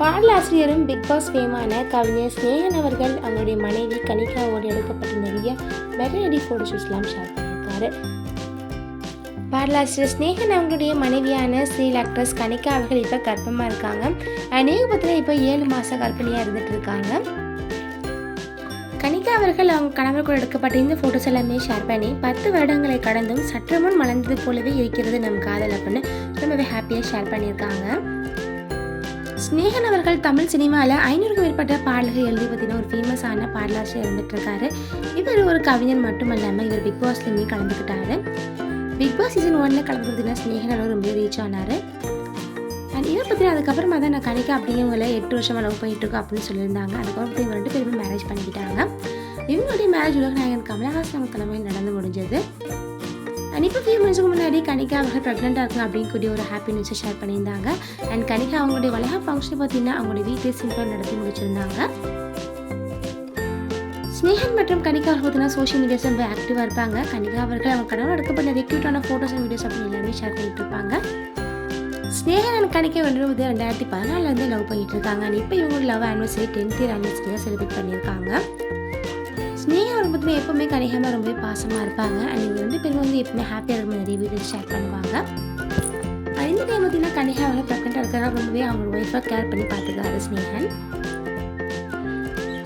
பாடலாசிரியரும் big pass ஃபேமான கவிஞர் ஸ்னேகன் அவர்கள் அவருடைய மனைவி கனிகாவோடு எடுக்கப்பட்ட நிறைய மெரடி ஃபோட்டோ ஷேர் பண்ணியிருக்காரு. பாடலாசிரியர் ஸ்னேகன் அவங்களுடைய மனைவியான ஸ்ரீல் ஆக்ட்ரஸ் கனிகா அவர்கள் இப்போ கர்ப்பமாக இருக்காங்க. அநேக இப்போ ஏழு மாதம் கர்ப்பிணியாக இருந்துட்டு இருக்காங்க. கனிகா அவர்கள் அவங்க கணவர் கூட எடுக்கப்பட்ட இந்த ஃபோட்டோஸ் எல்லாமே ஷேர் பண்ணி பத்து வருடங்களை கடந்தும் சற்று முன் மலர்ந்தது போலவே இருக்கிறது நம் காதல் அப்படின்னு ரொம்பவே ஹாப்பியாக ஷேர் பண்ணியிருக்காங்க. ஸ்னேகன் அவர்கள் தமிழ் சினிமாவில் ஐநூறுக்கும் மேற்பட்ட பாடல்கள் எழுதி பார்த்தீங்கன்னா ஒரு ஃபேமஸான பாடலாசிரியர் இருந்துட்டு இருக்காரு இவர் ஒரு கவிஞர் மட்டும் இல்லாமல் இவர் பிக் பாஸ்லேயுமே கலந்துக்கிட்டாரு. பிக் பாஸ் சீசன் ஒன்ல கலந்து பார்த்தீங்கன்னா ஸ்னேகன் அவர் ரொம்ப ரீச் ஆனார். அண்ட் இவர் பார்த்தீங்கன்னா அதுக்கப்புறமா தான் நான் கணிக்க அப்படிங்கிறவங்கள எட்டு வருஷமாக லவ் பண்ணிட்டு இருக்கோம் அப்படின்னு சொல்லியிருந்தாங்க. அதுக்கப்புறம் இவங்க ரெண்டு பேருமே மேரேஜ் பண்ணிக்கிட்டாங்க. இவங்களுடைய மேரேஜ் உலக நாயகன் கமலஹாசன் அவங்க தலைமையில் நடந்து முடிஞ்சது. அண்ட் இப்போ ஃபியூ மந்த்ஸுக்கு முன்னாடி கணிகா அவங்க ப்ரெக்னெண்ட்டாக இருக்காங்க அப்படின்னு கூடிய ஒரு ஹாப்பி நியூஸை ஷேர் பண்ணியிருந்தாங்க. அண்ட் கணிகா அவங்களுடைய வளக ஃபங்க்ஷன் பார்த்தீங்கன்னா அவங்களுடைய வீட்டில் சிம்பிளாக நடத்தி முடிச்சிருந்தாங்க. ஸ்னேகன் மற்றும் கணிகா அவர்கள் பார்த்தீங்கன்னா சோஷியல் மீடியாஸ் ரொம்ப ஆக்டிவாக இருப்பாங்க. கணிகா அவர்கள் அவங்க கடவுள் எடுக்கப்பட்ட ரெக்யூட்டான ஃபோட்டோஸ் அண்ட் வீடியோஸ் அப்படின்னு எல்லாமே ஷேர் பண்ணிட்டு இருப்பாங்க. ஸ்னேகன் அண்ட் கனிகா வந்து வந்து ரெண்டாயிரத்தி பதினாலுலேருந்து லவ் பண்ணிட்டு இருக்காங்க. அண்ட் இப்போ இவங்க லவ் ஆனிவர்சரி டென்த் இயர் ஆனிவர்சரியாக செலிப்ரேட் பண்ணியிருக்காங்க. பார்த்தீங்கன்னா எப்பவுமே கனிகமாக ரொம்பவே பாசமாக இருப்பாங்க. அண்ட் இவங்க ரெண்டு பேரும் வந்து எப்பவுமே ஹாப்பியாக இருக்கும் நிறைய வீடியோ ஷேர் பண்ணுவாங்க. அண்ட் இந்த டைம் பார்த்தீங்கன்னா கனிகா அவங்க ப்ரெக்னெண்ட்டாக இருக்கிறதா ரொம்பவே அவங்களோட ஒய்ஃபாக கேர் பண்ணி பார்த்துக்கிறாரு ஸ்னேகன்.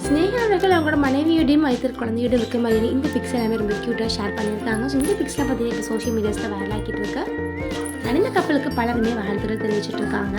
ஸ்னேகா அவர்கள் அவங்களோட மனைவியோடையும் வைத்திருக்க குழந்தையோட இருக்க மாதிரி இந்த பிக்ஸ் எல்லாமே ரொம்ப க்யூட்டாக ஷேர் பண்ணியிருக்காங்க. ஸோ இந்த பிக்ஸ்லாம் பார்த்தீங்கன்னா இப்போ சோஷியல் மீடியாஸில் வைரலாக்கிட்டு இருக்கு. அண்ட் இந்த கப்பலுக்கு பலருமே வாழ்த்துறை தெரிவிச்சிட்டு இருக்காங்க.